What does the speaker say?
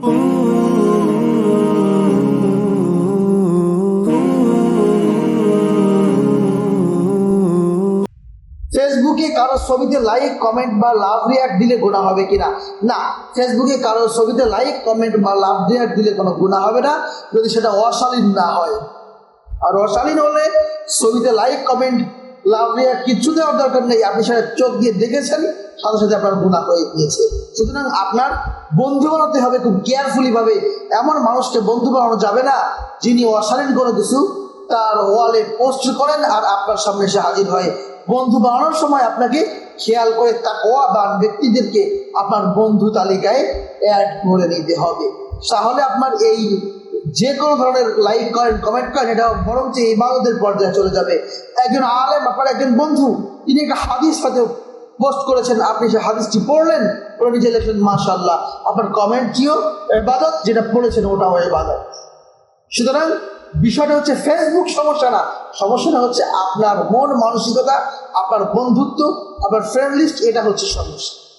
ফেসবুকে কারও ছবিতে লাইক কমেন্ট বা লাভ রিয়াক্ট দিলে গুণা হবে কিনা? না, ফেসবুকে কারও ছবিতে লাইক কমেন্ট বা লাভ রিয়াক্ট দিলে কোনো গুণা হবে না, যদি সেটা অশালীন না হয়। আর অশালীন হলে ছবিতে লাইক কমেন্ট লাভ রিয়াক্ট কিচ্ছু দেওয়ার দরকার নেই। আপনি সেটা চোখ দিয়ে দেখেছেন, সাথে সাথে আপনার গুণা হয়ে গিয়েছে। সুতরাং আপনার বন্ধু বানাতে হবে খুব কেয়ারফুলি ভাবে। এমন মানুষকে বন্ধু বানানো যাবে না, যিনি অশালীন কোনো কিছু তার ওয়ালে পোস্ট করেন আর আপনার সামনে এসে হাজির হয়। বন্ধু বানানোর সময় আপনাকে খেয়াল করে তা তাকওয়াবান ব্যক্তিদেরকে আপনার বন্ধু তালিকায় অ্যাড করে নিতে হবে। তাহলে আপনার এই যে কোনো ধরনের লাইক করেন কমেন্ট করেন, এটা বরং বরঞ্চ ইবাদতের পর্যায়ে চলে যাবে। একজন আলেম আপনার একজন বন্ধু, তিনি একটা হাদিস হয়তো পোস্ট করেছেন, আপনি সে হাদিসটি পড়লেন পড়ে নিজে লিখলেন মাশাল্লাহ আপনার কমেন্ট কমেন্টটিও এবাদত যেটা পড়েছেন ওটাও এবাদত সুতরাং, বিষয়টা হচ্ছে ফেসবুক সমস্যা না, সমস্যাটা হচ্ছে আপনার মন মানসিকতা, আপনার বন্ধুত্ব, আপনার ফ্রেন্ড লিস্ট এটা হচ্ছে সমস্যা।